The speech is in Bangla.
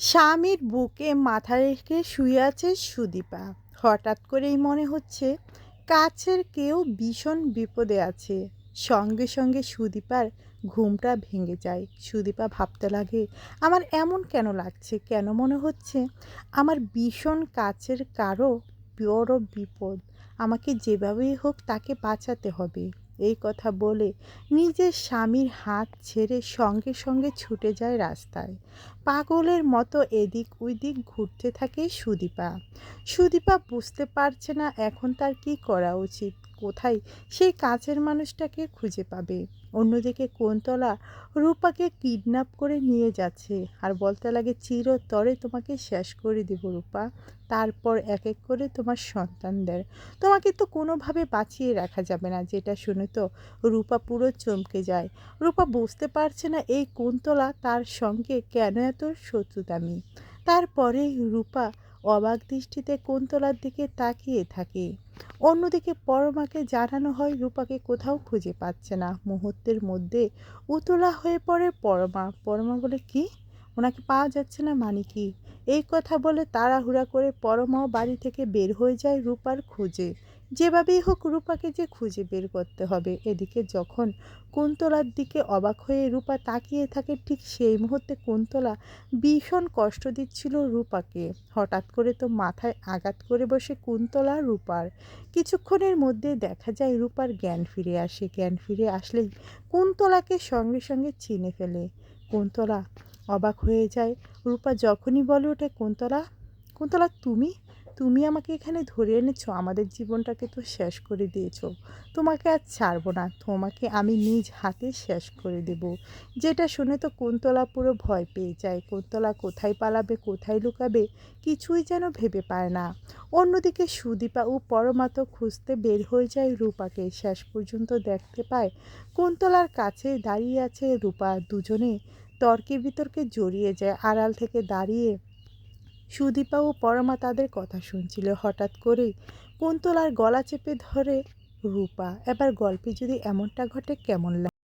স্বামীর বুকে মাথা রেখে শুয়ে আছে সুদীপা। হঠাৎ করেই মনে হচ্ছে কাছের কেউ ভীষণ বিপদে আছে। সঙ্গে সঙ্গে সুদীপার ঘুমটা ভেঙে যায়। সুদীপা ভাবতে লাগে, আমার এমন কেন লাগছে? কেন মনে হচ্ছে আমার ভীষণ কাছের কারও বড় বিপদ। আমাকে যেভাবেই হোক তাকে বাঁচাতে হবে। এই কথা বলে নিজের স্বামীর হাত ছেড়ে সঙ্গে সঙ্গে ছুটে যায় রাস্তায়। পাগলের মতো এদিক ওইদিক ঘুরতে থাকে সুদীপা। সুদীপা বুঝতে পারছে না এখন তার কি করা উচিত, কোথায় সেই কাছের মানুষটাকে খুঁজে পাবে। অন্যদিকে কোনতলা রূপাকে কিডন্যাপ করে নিয়ে যাচ্ছে আর বলতে লাগে চিরতরে তোমাকে শেষ করে দেব রূপা। তারপর এক এক করে তোমার সন্তানদের। তোমাকে তো কোনোভাবে বাঁচিয়ে রাখা যাবে না, যেটা শুনে তো রূপা পুরো চমকে যায়। রূপা বুঝতে পারছে না এই কুন্তলা তার সঙ্গে কেন এত শত্রুতামি। তারপরে রূপা অবাক দৃষ্টিতে কুন্তলার দিকে তাকিয়ে থাকে। অন্যদিকে পরমাকে জানানো হয় রূপাকে কোথাও খুঁজে পাচ্ছে না। মুহূর্তের মধ্যে উতলা হয়ে পড়ে পরমা। পরমা বলে, কি? ওনাকে পাওয়া যাচ্ছে না মানে কি? এই কথা বলে তাড়াহুড়া করে পরমাও বাড়ি থেকে বের হয়ে যায় রূপার খোঁজে। যেভাবেই হোক রূপাকে যে খুঁজে বের করতে হবে। এদিকে যখন কুন্তলার দিকে অবাক হয়ে রূপা তাকিয়ে থাকে, ঠিক সেই মুহূর্তে কুন্তলা ভীষণ কষ্ট দিচ্ছিল রূপাকে। হঠাৎ করে তো মাথায় আঘাত করে বসে কুন্তলা রূপার। কিছুক্ষণের মধ্যে দেখা যায় রূপার জ্ঞান ফিরে আসে। জ্ঞান ফিরে আসলেই কুন্তলাকে সঙ্গে সঙ্গে চিনে ফেলে। কুন্তলা অবাক হয়ে যায়। রূপা যখনই বলে ওঠে, কুন্তলা কুন্তলা, তুমি? তুমি আমাকে এখানে ধরে এনেছো, আমাদের জীবনটাকে তো শেষ করে দিয়েছ। তোমাকে আর ছাড়বো না, তোমাকে আমি নিজ হাতে শেষ করে দেব। যেটা শুনে তো কুন্তলা পুরো ভয় পেয়ে যায়, কুন্তলা কোথায় পালাবে, কোথায় লুকাবে, কিছুই যেন ভেবে পায় না। অন্যদিকে সুদীপা ও পরমাত খুঁজতে বের হয়ে যায় রূপাকে, শেষ পর্যন্ত দেখতে পায় কুন্তলার কাছে দাঁড়িয়ে আছে রূপা। দুজনে তর্কে বিতর্কে জড়িয়ে যায়, আড়াল থেকে দাঁড়িয়ে সুদীপা ও পরমা তাদের কথা শুনছিল। হঠাৎ করেই কুন্তলার গলা চেপে ধরে, রূপা, এবার গল্পে যদি এমনটা ঘটে কেমন লাগে